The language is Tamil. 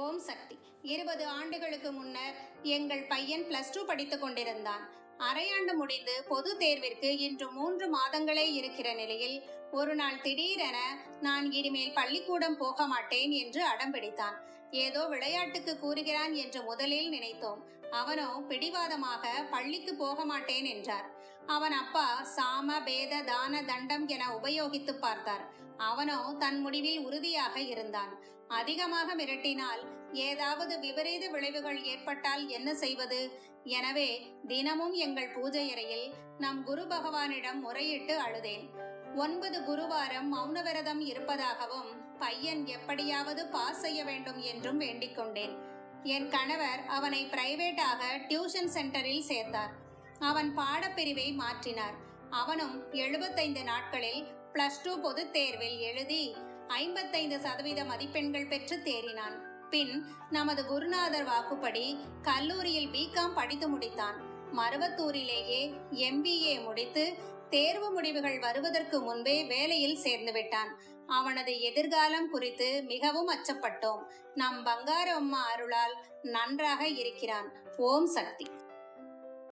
ஓம் சக்தி. இருபது ஆண்டுகளுக்கு முன்னர் எங்கள் பையன் பிளஸ் டூ படித்துக் கொண்டிருந்தான். அரையாண்டு முடிந்து பொது தேர்விற்கு இன்று மூன்று மாதங்களே இருக்கிற நிலையில் ஒரு நாள் திடீரென நான் இனிமேல் பள்ளிக்கூடம் போக மாட்டேன் என்று அடம்பிடித்தான் ஏதோ விளையாட்டுக்கு கூறுகிறான் என்று முதலில் நினைத்தோம். அவனோ பிடிவாதமாக பள்ளிக்கு போக மாட்டேன் என்றார். அவன் அப்பா சாம பேத தான தண்டம் என உபயோகித்து பார்த்தார். அவனோ தன் முடிவில் உறுதியாக இருந்தான். அதிகமாக மிரட்டினால் ஏதாவது விபரீத விளைவுகள் ஏற்பட்டால் என்ன செய்வது? எனவே தினமும் எங்கள் பூஜை அறையில் நம் குரு பகவானிடம் முறையிட்டு அழுதேன். ஒன்பது குருவாரம் மௌனவிரதம் இருப்பதாகவும் பையன் எப்படியாவது பாஸ் செய்ய வேண்டும் என்றும் வேண்டிக் கொண்டேன். என் கணவர் அவனை பிரைவேட்டாக டியூஷன் சென்டரில் சேர்த்தார். அவன் பாடப்பிரிவை மாற்றினார். அவனும் எழுபத்தைந்து நாட்களில் பிளஸ் டூ பொதுத் தேர்வில் எழுதி ஐம்பத்தைந்து சதவீத மதிப்பெண்கள் பெற்று தேறினான். பின் நமது குருநாதர் வாக்குப்படி கல்லூரியில் பிகாம் படித்து முடித்தான். மருவத்தூரிலேயே எம்பிஏ முடித்து தேர்வு முடிவுகள் வருவதற்கு முன்பே வேலையில் சேர்ந்து விட்டான். அவனது எதிர்காலம் குறித்து மிகவும் அச்சப்பட்டோம். நம் பங்கார அம்மா அருளால் நன்றாக இருக்கிறான். ஓம் சக்தி.